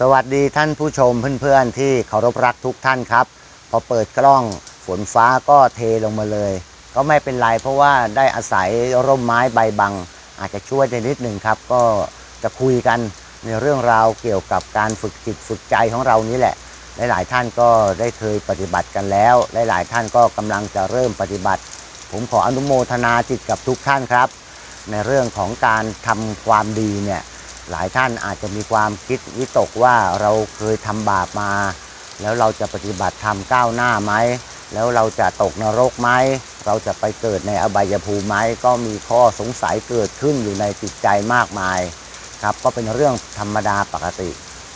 สวัสดีท่านผู้ชมเพื่อนๆ ที่เคารพรักทุกท่านครับ พอเปิดกล้องฝนฟ้าก็เทลงมาเลย ก็ไม่เป็นไรเพราะว่าได้อาศัยร่มไม้ใบบัง อาจจะช่วยได้นิดหนึ่งครับ ก็จะคุยกันในเรื่องราวเกี่ยวกับการฝึกจิตฝึกใจของเรานี้แหละ หลายๆท่านก็ได้เคยปฏิบัติกันแล้ว หลายๆท่านก็กำลังจะเริ่มปฏิบัติ ผมขออนุโมทนาจิตกับทุกท่านครับ ในเรื่องของการทำความดีเนี่ย หลายท่านอาจจะมีความคิดวิตกว่าเราเคยทำบาปมา แล้วเราจะปฏิบัติธรรมก้าวหน้าไหมแล้วเราจะตกนรกไหมเราจะไปเกิดในอบายภูมิไหมก็มีข้อสงสัยเกิดขึ้นอยู่ในจิตใจมากมายครับก็เป็นเรื่องธรรมดาปกติ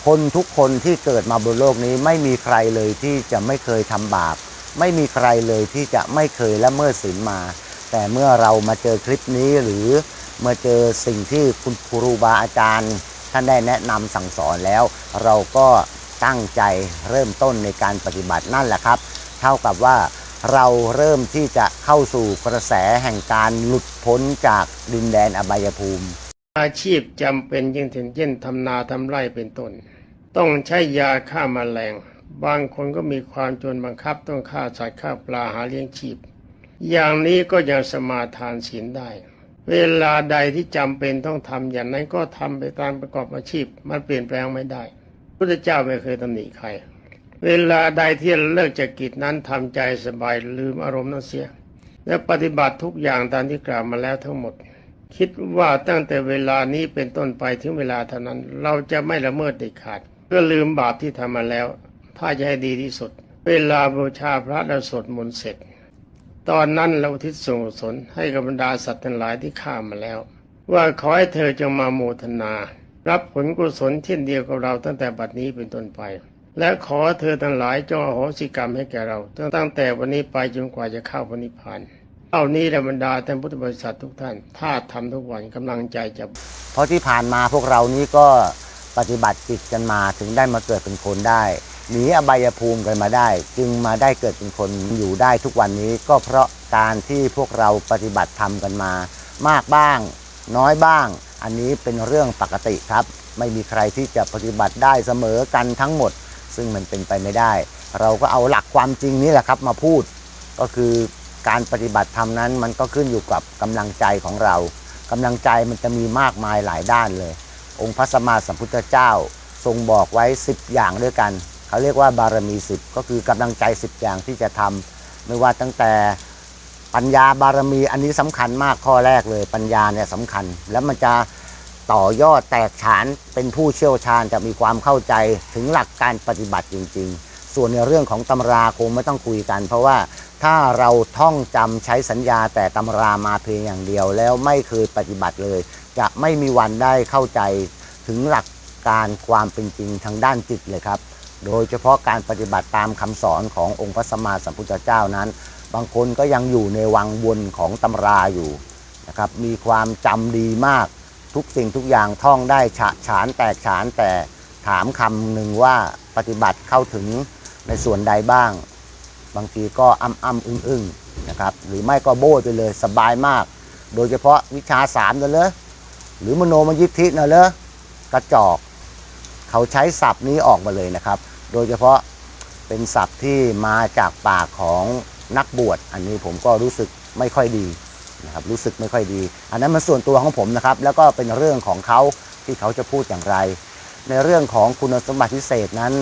คนทุกคนที่เกิดมาบนโลกนี้ไม่มีใครเลยที่จะไม่เคยทำบาป ไม่มีใครเลยที่จะไม่เคยละเมิดศีลมา แต่เมื่อเรามาเจอคลิปนี้หรือ เมื่อเจอสิ่งที่คุณครูบาอาจารย์ ท่านได้แนะนำสั่งสอนแล้ว เราก็ตั้งใจเริ่มต้นในการปฏิบัตินั่นแหละครับ เท่ากับว่าเราเริ่มที่จะเข้าสู่กระแสแห่งการหลุดพ้นจากดินแดนอบายภูมิ อาชีพจำเป็นยิ่งถึงเช่นทำนาทำไร่เป็นต้น ต้องใช้ยาฆ่ามาแมลง บางคนก็มีความจนบังคับต้องฆ่าสัตว์ฆ่าปลาหาเลี้ยงชีพ อย่างนี้ก็ยังสมาทานศีลได้ เวลาใดที่จำเป็นต้องทำอย่างนั้นก็ทำไปตามประกอบอาชีพ มันเปลี่ยนแปลงไม่ได้พระเจ้าไม่เคยตำหนิใคร เวลาใดที่เลิกจากกิจนั้นทำใจสบายลืมอารมณ์นั้นเสีย และปฏิบัติทุกอย่างตามที่กล่าวมาแล้วทั้งหมด คิดว่าตั้งแต่เวลานี้เป็นต้นไปถึงเวลาเท่านั้น เราจะไม่ละเมิดเด็ดขาดเพื่อลืมบาปที่ทำมาแล้ว ถ้าจะให้ดีที่สุด เวลาบูชาพระเราสวดมนต์เสร็จ ตอนนั้นเราทิศส่วนให้กับบรรดาสัตว์ทั้งหลายที่ฆ่ามาแล้ว ว่าขอให้เธอจงมาโมทนา รับผลกุศลเช่นเดียวกับเราตั้งแต่บัดนี้เป็นต้นไป และขอเธอทั้งหลายจงอโหสิกรรมให้แก่เราตั้งแต่วันนี้ไปจนกว่าจะเข้าพระนิพพานเอานี้แหละบรรดาท่านพุทธบริษัททุกท่าน ถ้าทำทุกวันกำลังใจจะเพราะที่ผ่านมาพวกเรานี้ก็ปฏิบัติจิตกันมาถึงได้มาเกิดเป็นคนได้ หนีอบายภูมิกันมาได้ จึงมาได้เกิดเป็นคนอยู่ได้ทุกวันนี้ก็เพราะการที่พวกเราปฏิบัติธรรมกันมา มากบ้าง น้อยบ้าง อันนี้เป็นเรื่องปกติครับ ไม่มีใครที่จะปฏิบัติได้เสมอกันทั้งหมด ซึ่งมันเป็นไปไม่ได้ เราก็เอาหลักความจริงนี้แหละครับมาพูด ก็คือการปฏิบัติธรรมนั้นมันก็ขึ้นอยู่กับกำลังใจของเรากำลังใจมันจะมีมากมายหลายด้านเลย องค์พระสัมมาสัมพุทธเจ้า ทรงบอกไว้ 10 อย่างด้วยกัน เขาเรียกว่าบารมี10ก็คือกำลังใจ10อย่างที่จะทำไม่ว่าตั้งแต่ปัญญาบารมีอันนี้สำคัญมากข้อแรกเลยปัญญาเนี่ยสำคัญ แล้วมันจะต่อยอดแตกฉานเป็นผู้เชี่ยวชาญจะมีความเข้าใจถึงหลักการปฏิบัติจริง ๆ ส่วนในเรื่องของตำราคงไม่ต้องคุยกัน เพราะว่าถ้าเราท่องจำใช้สัญญาแต่ตำรามาเพียงอย่างเดียว แล้วไม่เคยปฏิบัติเลย จะไม่มีวันได้เข้าใจถึงหลักการความเป็นจริงทางด้านจิตเลยครับ โดยเฉพาะการปฏิบัติตามคำสอนขององค์พระสัมมาสัมพุทธเจ้านั้น บางคนก็ยังอยู่ในวังวนของตำราอยู่นะครับมีความจำดีมากทุกสิ่งทุกอย่างท่องได้ฉะฉานแตกฉานแต่ถามคำหนึ่งว่าปฏิบัติเข้าถึงในส่วนใดบ้าง บางทีก็อ้ำอ้ำอึ้งอึ้งนะครับหรือไม่ก็โบ้ยไปเลยสบายมาก โดยเฉพาะวิชาสามนั่นเลยหรือมโนมยิทธินะเลยกระจอก เขาใช้ศัพท์นี้ออกมาเลยนะครับ โดยเฉพาะเป็นศัพท์ที่มาจากปากของนักบวช อันนี้ผมก็รู้สึกไม่ค่อยดีนะครับรู้สึกไม่ค่อยดี อันนั้นมันส่วนตัวของผมนะครับ แล้วก็เป็นเรื่องของเขาที่เขาจะพูดอย่างไร ในเรื่องของคุณสมบัติพิเศษนั้น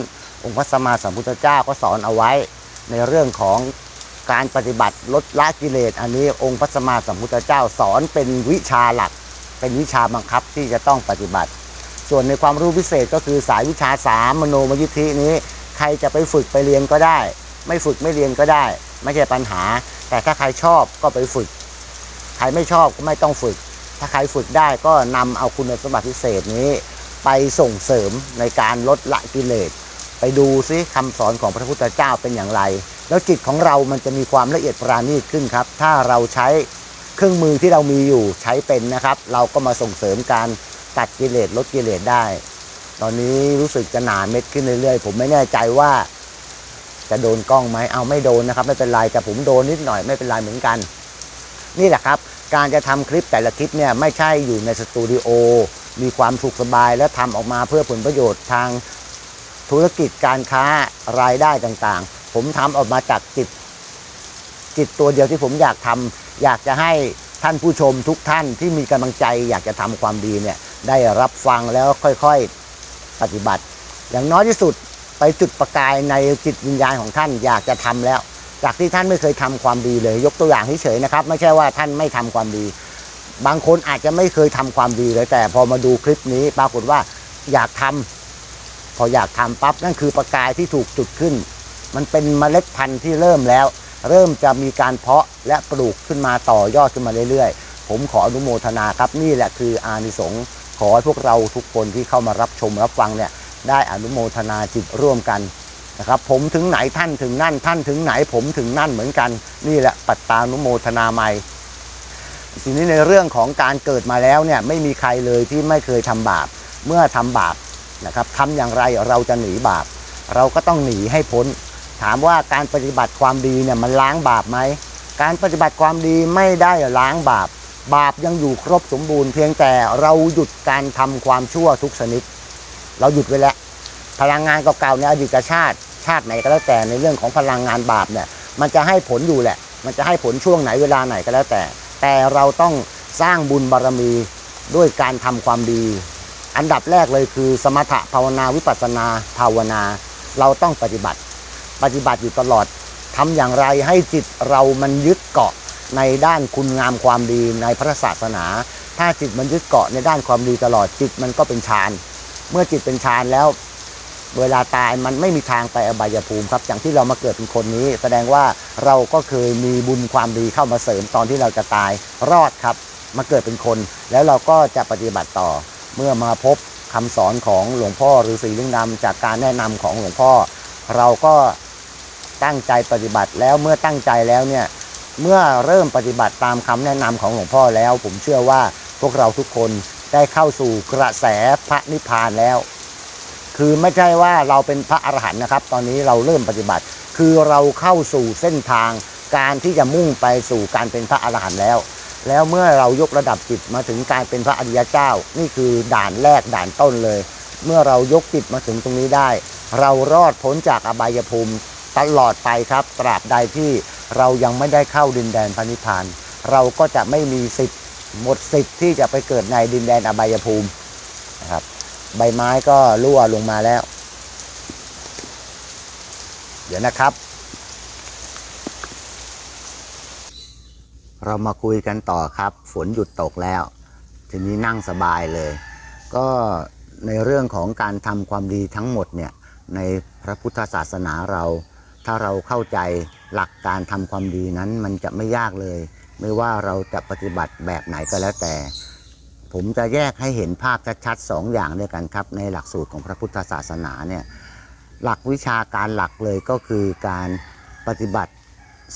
องค์พระสัมมาสัมพุทธเจ้าก็สอนเอาไว้ ในเรื่องของการปฏิบัติลดละกิเลส อันนี้องค์พระสัมมาสัมพุทธเจ้าสอนเป็นวิชาหลัก เป็นวิชาบังคับที่จะต้องปฏิบัติ ส่วนในความรู้พิเศษก็คือสายวิชาสามมโนมยิทธินี้ ใครจะไปฝึกไปเรียนก็ได้ ไม่ฝึกไม่เรียนก็ได้ ไม่ใช่ปัญหา แต่ถ้าใครชอบก็ไปฝึก ใครไม่ชอบก็ไม่ต้องฝึก ถ้าใครฝึกได้ก็นำเอาคุณสมบัติพิเศษนี้ ไปส่งเสริมในการลดละกิเลสไปดูซิคำสอนของพระพุทธเจ้าเป็นอย่างไร แล้วจิตของเรามันจะมีความละเอียดปราณีตขึ้นครับ ถ้าเราใช้เครื่องมือที่เรามีอยู่ใช้เป็นนะครับ เราก็มาส่งเสริมการ ตัดกิเลสลดกิเลสได้ ตอนนี้รู้สึกจะหนาเม็ดขึ้นเรื่อยๆ ผมไม่แน่ใจว่า จะโดนกล้องไหมเอาไม่โดนนะครับ ไม่เป็นไรแต่ผมโดนนิดหน่อยไม่เป็นไรเหมือนกัน นี่แหละครับ การจะทำคลิปแต่ละคลิปเนี่ยไม่ใช่อยู่ในสตูดิโอมีความสุขสบายและทำออกมาเพื่อผลประโยชน์ทางธุรกิจการค้ารายได้ต่างๆ ผมทำออกมาจากจิตจิตตัวเดียวที่ผมอยากทำอยากจะให้ท่านผู้ชมทุกท่านที่มีกำลังใจอยากจะทำความดีเนี่ย ได้รับฟังแล้วค่อยๆปฏิบัติ อย่างน้อยที่สุดไปจุดประกายในจิตวิญญาณของท่านอยากจะทำแล้ว จากที่ท่านไม่เคยทำความดีเลย ยกตัวอย่างเฉยๆนะครับ ไม่ใช่ว่าท่านไม่ทำความดี บางคนอาจจะไม่เคยทำความดีเลย แต่พอมาดูคลิปนี้ปรากฏว่าอยากทำพออยากทำปั๊บนั่นคือประกายที่ถูกจุดขึ้น มันเป็นเมล็ดพันธุ์ที่เริ่มแล้ว เริ่มจะมีการเพาะและปลูกขึ้นมาต่อยอดขึ้นมาเรื่อยๆ ผมขออนุโมทนาครับนี่แหละคืออานิสงส์ ขอให้พวกเราทุกคนที่เข้ามารับชมรับฟังเนี่ยได้อนุโมทนาจิตร่วมกันนะครับผมถึงไหนท่านถึงนั่น ท่านถึงไหนผมถึงนั่นเหมือนกัน นี่แหละปัตตานุโมทนาใหม่ทีนี้ในเรื่องของการเกิดมาแล้วเนี่ยไม่มีใครเลยที่ไม่เคยทำบาป เมื่อทำบาปนะครับทำอย่างไรเราจะหนีบาป เราก็ต้องหนีให้พ้น ถามว่าการปฏิบัติความดีเนี่ยมันล้างบาปไหมการปฏิบัติความดีไม่ได้ล้างบาป บาปยังอยู่ครบสมบูรณ์เพียงแต่เราหยุดการทำความชั่วทุกชนิด เราหยุดไว้แล้วพลังงานเก่าๆในอดีตชาติ ชาติไหนก็แล้วแต่ในเรื่องของพลังงานบาปเนี่ยมันจะให้ผลอยู่แหละ มันจะให้ผลช่วงไหนเวลาไหนก็แล้วแต่ แต่เราต้องสร้างบุญบารมีด้วยการทำความดี อันดับแรกเลยคือ สมถะภาวนาวิปัสสนาภาวนา เราต้องปฏิบัติ ปฏิบัติอยู่ตลอดทำอย่างไรให้จิตเรามันยึดเกาะ ในด้านคุณงามความดีในพระศาสนา ถ้าจิตมันยึดเกาะในด้านความดีตลอดจิตมันก็เป็นฌาน เมื่อจิตเป็นฌานแล้ว เวลาตายมันไม่มีทางไปอบายภูมิครับ อย่างที่เรามาเกิดเป็นคนนี้ แสดงว่าเราก็เคยมีบุญความดีเข้ามาเสริมตอนที่เราจะตายรอดครับ มาเกิดเป็นคน แล้วเราก็จะปฏิบัติต่อ เมื่อมาพบคำสอนของหลวงพ่อฤาษีลิงดำจากการแนะนำของหลวงพ่อ เราก็ตั้งใจปฏิบัติแล้วเมื่อตั้งใจแล้วเนี่ย เมื่อเริ่มปฏิบัติตามคำแนะนำของหลวงพ่อแล้ว ผมเชื่อว่าพวกเราทุกคนได้เข้าสู่กระแสพระนิพพานแล้ว คือไม่ใช่ว่าเราเป็นพระอรหันต์นะครับ ตอนนี้เราเริ่มปฏิบัติ คือเราเข้าสู่เส้นทางการที่จะมุ่งไปสู่การเป็นพระอรหันต์แล้ว แล้วเมื่อเรายกระดับจิตมาถึงการเป็นพระอริยเจ้า นี่คือด่านแรกด่านต้นเลย เมื่อเรายกจิตมาถึงตรงนี้ได้ เรารอดพ้นจากอบายภูมิตลอดไปครับ ตราบใดที่ เรายังไม่ได้เข้าดินแดนพระนิพพาน เราก็จะไม่มีสิทธิ์หมดสิทธิ์ที่จะไปเกิดในดินแดนอบายภูมินะครับ ใบไม้ก็รั่วลงมาแล้ว เดี๋ยวนะครับ เรามาคุยกันต่อครับ ฝนหยุดตกแล้ว ทีนี้นั่งสบายเลย ก็ในเรื่องของการทำความดีทั้งหมดเนี่ยในพระพุทธศาสนาเรา ถ้าเราเข้าใจ หลักการทำความดีนั้นมันจะไม่ยากเลย ไม่ว่าเราจะปฏิบัติแบบไหนก็แล้วแต่ ผมจะแยกให้เห็นภาพชัดๆสองอย่างด้วยกันครับ ในหลักสูตรของพระพุทธศาสนาเนี่ยหลักวิชาการหลักเลยก็คือการปฏิบัติ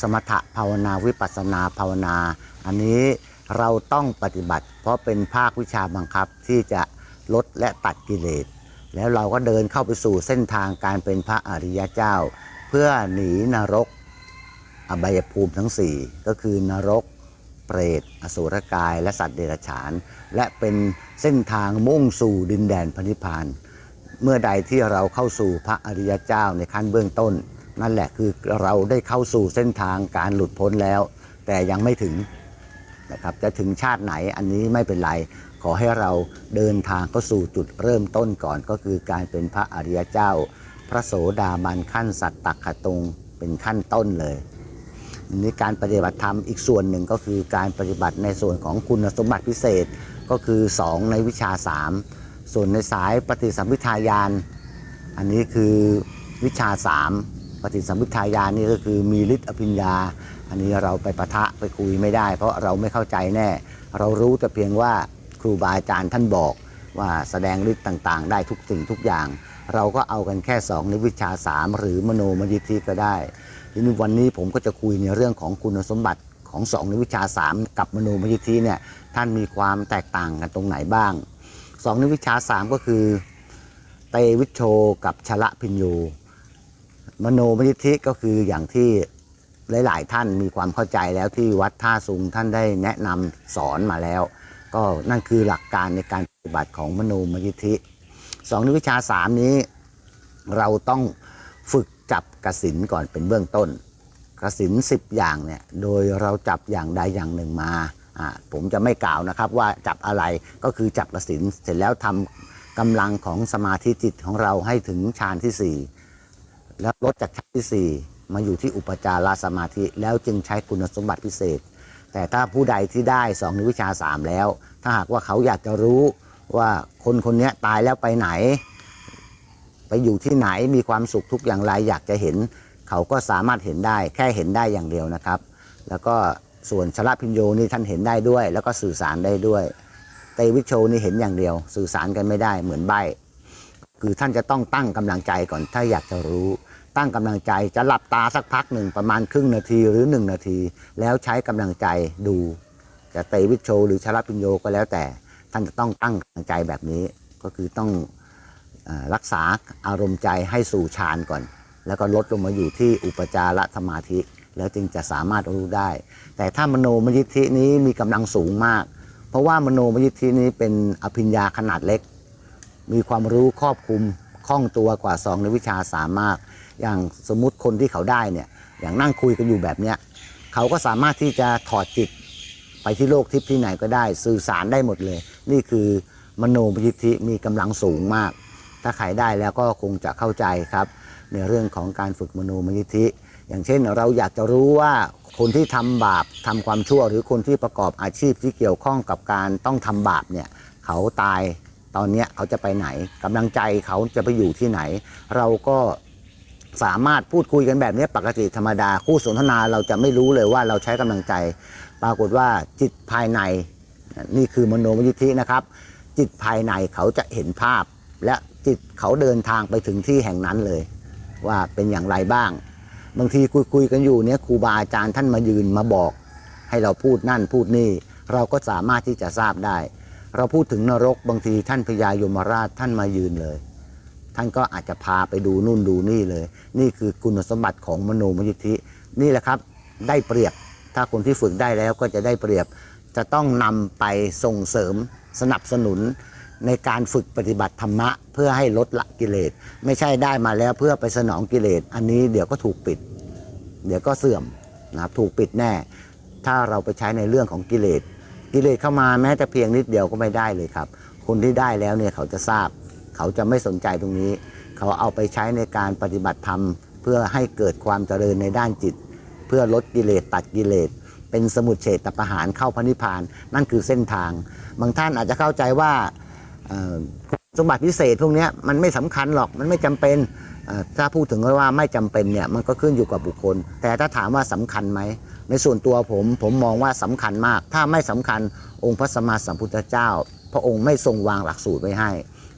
สมถะภาวนาวิปัสสนาภาวนา อันนี้เราต้องปฏิบัติ เพราะเป็นภาควิชาบังคับที่จะลดและตัดกิเลส แล้วเราก็เดินเข้าไปสู่เส้นทางการเป็นพระอริยเจ้า เพื่อหนีนรก อบายภูมิทั้ง 4 ก็คือนรก เปรต อสุรกาย และสัตว์เดรัจฉาน และเป็นเส้นทางมุ่งสู่ดินแดนพระนิพาน เมื่อใดที่เราเข้าสู่พระอริยเจ้าในขั้นเบื้องต้น นั่นแหละคือเราได้เข้าสู่เส้นทางการหลุดพ้นแล้ว แต่ยังไม่ถึงนะครับจะถึงชาติไหนอันนี้ไม่เป็นไร ขอให้เราเดินทางเข้าสู่จุดเริ่มต้นก่อนก็คือการเป็นพระอริยเจ้า พระโสดาบันขั้นสัตตขตงเป็นขั้นต้นเลย นี่การปฏิบัติธรรมอีกส่วนหนึ่งก็คือการปฏิบัติในส่วนของคุณสมบัติพิเศษก็คือ 2 ในวิชา 3 ส่วนในสายปฏิสัมพิทายาน อันนี้คือวิชา 3 ปฏิสัมพิทายานนี่ก็คือมีฤทธิ์อภิญญา อันนี้เราไปปะทะไปคุยไม่ได้ เพราะเราไม่เข้าใจแน่ เรารู้แต่เพียงว่าครูบาอาจารย์ท่านบอกว่าแสดงฤทธิ์ต่างๆ ได้ทุกสิ่งทุกอย่าง เราก็เอากันแค่ 2 ในวิชา 3 หรือมโนมยิทธิก็ได้ ทีนี้วันนี้ผมก็จะคุยในเรื่องของคุณสมบัติของสองในวิชา 3 กับมโนมยิทธิเนี่ยท่านมีความแตกต่างกันตรงไหนบ้างสองในวิชา 3 ก็คือเตวิชโชกับชละพิญโยมโนมยิทธิก็คืออย่างที่หลาย ๆ ท่านมีความเข้าใจแล้วที่วัดท่าสุงท่านได้แนะนำสอนมาแล้ว ก็นั่นคือหลักการในการปฏิบัติของมโนมยิทธิสองในวิชา 3 นี้เราต้องฝึก จับกระสินก่อนเป็นเบื้องต้น กระสินสิบอย่างเนี่ยโดยเราจับอย่างใดอย่างหนึ่งมาผมจะไม่กล่าวนะครับว่าจับอะไรก็คือจับกระสินเสร็จแล้วทำกำลังของสมาธิจิตของเราให้ถึงฌานที่สี่แล้วลดจากฌานที่สี่มาอยู่ที่อุปจารสมาธิ แล้วจึงใช้คุณสมบัติพิเศษ แต่ถ้าผู้ใดที่ได้สองในวิชาสามแล้ว ถ้าหากว่าเขาอยากจะรู้ว่าคนคนนี้ตายแล้วไปไหน ไปอยู่ที่ไหนมีความสุขทุกอย่างไรอยากจะเห็น เขาก็สามารถเห็นได้แค่เห็นได้อย่างเดียวนะครับ แล้วก็ส่วนชลพิญโยนี่ท่านเห็นได้ด้วย แล้วก็สื่อสารได้ด้วยเตวิชโชนี่เห็นอย่างเดียว สื่อสารกันไม่ได้เหมือนใบคือท่านจะต้องตั้งกำลังใจก่อนถ้าอยากจะรู้ ตั้งกำลังใจจะหลับตาสักพักหนึ่งประมาณครึ่งนาทีหรือหนึ่งนาที แล้วใช้กำลังใจดู จะเตวิชโช หรือชลพิญโยก็แล้วแต่ ท่านจะต้องตั้งกำลังใจแบบนี้ก็คือต้อง รักษาอารมณ์ใจให้สู่ฌานก่อน แล้วก็ลดลงมาอยู่ที่อุปจารสมาธิ แล้วจึงจะสามารถรู้ได้ แต่ถ้ามโนมยิทธินี้มีกำลังสูงมาก เพราะว่ามโนมยิทธินี้เป็นอภิญญาขนาดเล็ก มีความรู้ครอบคลุมคล่องตัวกว่าสองในวิชาสามารถ อย่างสมมุติคนที่เขาได้เนี่ยอย่างนั่งคุยกันอยู่แบบเนี้ยเขาก็สามารถที่จะถอดจิตไปที่โลกทิพย์ที่ไหนก็ได้ สื่อสารได้หมดเลย นี่คือมโนมยิทธิมีกำลังสูงมาก ถ้าใครได้แล้วก็คงจะเข้าใจครับ ในเรื่องของการฝึกมโนมยิทธิ อย่างเช่นเราอยากจะรู้ว่าคนที่ทำบาปทำความชั่ว หรือคนที่ประกอบอาชีพที่เกี่ยวข้องกับการต้องทำบาปเนี่ยเขาตายตอนนี้เขาจะไปไหนกำลังใจเขาจะไปอยู่ที่ไหน เราก็สามารถพูดคุยกันแบบนี้ปกติธรรมดา คู่สนทนาเราจะไม่รู้เลยว่าเราใช้กำลังใจ ปรากฏว่าจิตภายในนี่คือมโนมยิทธินะครับ จิตภายในเขาจะเห็นภาพและ จิตเขาเดินทางไปถึงที่แห่งนั้นเลย ว่าเป็นอย่างไรบ้าง บางทีคุยคุยกันอยู่เนี่ยครูบาอาจารย์ท่านมายืนมาบอก ให้เราพูดนั่นพูดนี่ เราก็สามารถที่จะทราบได้ เราพูดถึงนรกบางทีท่านพญายมราชท่านมายืนเลย ท่านก็อาจจะพาไปดูนู่นดูนี่เลย นี่คือคุณสมบัติของมโนมยิทธินี่แหละครับได้เปรียบถ้าคนที่ฝึกได้แล้วก็จะได้เปรียบจะต้องนำไปส่งเสริมสนับสนุน ในการฝึกปฏิบัติธรรมะ เพื่อให้ลดละกิเลส ไม่ใช่ได้มาแล้วเพื่อไปสนองกิเลส อันนี้เดี๋ยวก็ถูกปิด เดี๋ยวก็เสื่อมนะครับถูกปิดแน่ ถ้าเราไปใช้ในเรื่องของกิเลส กิเลสเข้ามาแม้แต่เพียงนิดเดียวก็ไม่ได้เลยครับ คนที่ได้แล้วเนี่ยเขาจะทราบ เขาจะไม่สนใจตรงนี้ เขาเอาไปใช้ในการปฏิบัติธรรม เพื่อให้เกิดความเจริญในด้านจิต เพื่อลดกิเลสตัดกิเลสเป็นสมุทเฉดตประหารเข้าพระนิพพาน นั่นคือเส้นทาง บางท่านอาจจะเข้าใจว่า สมบัติพิเศษพวกนี้มันไม่สำคัญหรอกมันไม่จำเป็นถ้าพูดถึงว่าไม่จำเป็นเนี่ยมันก็ขึ้นอยู่กับบุคคล แต่ถ้าถามว่าสำคัญไหมในส่วนตัวผมผมมองว่าสำคัญมาก ถ้าไม่สำคัญองค์พระสัมมาสัมพุทธเจ้า พระองค์ไม่ทรงวางหลักสูตรไว้ให้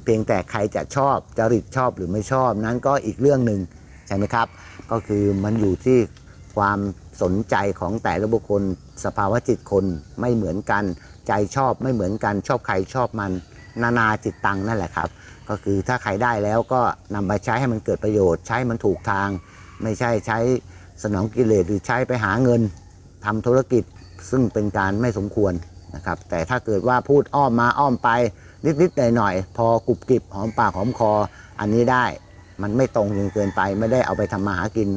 เพียงแต่ใครจะชอบจริตชอบหรือไม่ชอบนั้นก็อีกเรื่องหนึ่งใช่ไหมครับ ก็คือมันอยู่ที่ความสนใจของแต่ละบุคคล สภาวะจิตคนไม่เหมือนกัน ใจชอบไม่เหมือนกันชอบใครชอบมัน นานาจิตตังนั่นแหละครับ ก็คือถ้าใครได้แล้วก็นำไปใช้ให้มันเกิดประโยชน์ ใช้มันถูกทาง ไม่ใช่ใช้สนองกิเลสหรือใช้ไปหาเงินทำธุรกิจซึ่งเป็นการไม่สมควรนะครับ แต่ถ้าเกิดว่าพูดอ้อมมาอ้อมไปนิดๆหน่อยๆพอกรุบกริบหอมปากหอมคอ อันนี้ได้มันไม่ตรงจนเกินไป ไม่ได้เอาไปทำมาหากิน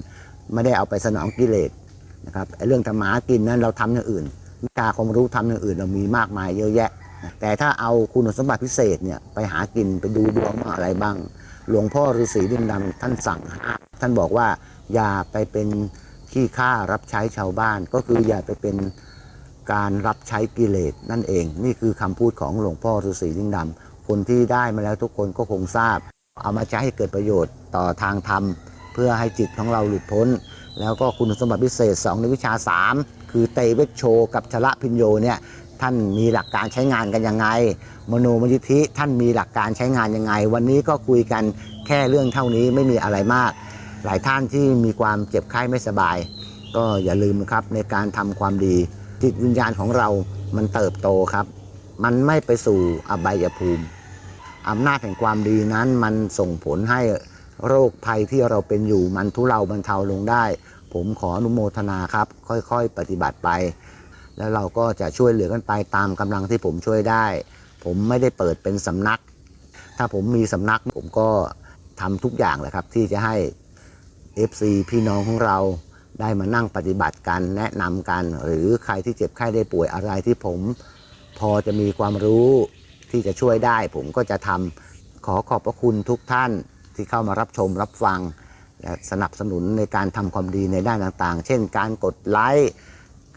ไม่ได้เอาไปสนองกิเลสนะครับเรื่องทำมาหากินนั้นเราทำอย่างอื่น วิชาความรู้ทำอย่างอื่นเรามีมากมายเยอะแยะ แต่ถ้าเอาคุณสมบัติพิเศษเนี่ยไปหากินไปดูดวงอะไรบ้าง หลวงพ่อฤาษีดินดำท่านสั่งท่านบอกว่าอย่าไปเป็นขี้ข้ารับใช้ชาวบ้าน ก็คืออย่าไปเป็นการรับใช้กิเลสนั่นเอง นี่คือคำพูดของหลวงพ่อฤาษีดินดำคนที่ได้มาแล้วทุกคนก็คงทราบ เอามาใช้ให้เกิดประโยชน์ต่อทางธรรม เพื่อให้จิตของเราหลุดพ้น แล้วก็คุณสมบัติพิเศษ 2 ในวิชา 3 คือเตเวชโช กับชละพิญโยเนี่ยท่านมีหลักการใช้งานกันยังไง มโนมยิทธิท่านมีหลักการใช้งานยังไง วันนี้ก็คุยกันแค่เรื่องเท่านี้ไม่มีอะไรมาก หลายท่านที่มีความเจ็บไข้ไม่สบาย ก็อย่าลืมนะครับในการทำความดี จิตวิญญาณของเรามันเติบโตครับ มันไม่ไปสู่อบายภูมิอำนาจแห่งความดีนั้นมันส่งผลให้โรคภัยที่เราเป็นอยู่มันทุเลาบรรเทาลงได้ ผมขออนุโมทนาครับ ค่อยๆ ปฏิบัติไป แล้วเราก็จะช่วยเหลือกันไปตามกำลังที่ผมช่วยได้ ผมไม่ได้เปิดเป็นสำนัก ถ้าผมมีสำนักผมก็ทำทุกอย่างแหละครับ ที่จะให้ FC พี่น้องของเราได้มานั่งปฏิบัติกันแนะนำกัน หรือใครที่เจ็บไข้ได้ป่วยอะไรที่ผม พอจะมีความรู้ที่จะช่วยได้ ผมก็จะทำขอขอบพระคุณทุกท่านที่เข้ามารับชมรับฟัง สนับสนุนในการทำความดีในด้านต่างๆ เช่น การกดไลค์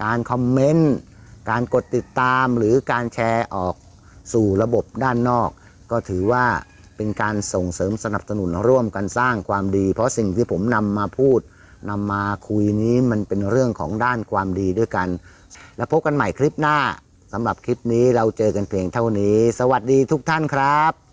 การคอมเมนต์ การกดติดตามหรือการแชร์ออกสู่ระบบด้านนอก ก็ถือว่าเป็นการส่งเสริมสนับสนุนร่วมกันสร้างความดี เพราะสิ่งที่ผมนำมาพูดนำมาคุยนี้มันเป็นเรื่องของด้านความดีด้วยกัน แล้วพบกันใหม่คลิปหน้าสำหรับคลิปนี้เราเจอกันเพียงเท่านี้ สวัสดีทุกท่านครับ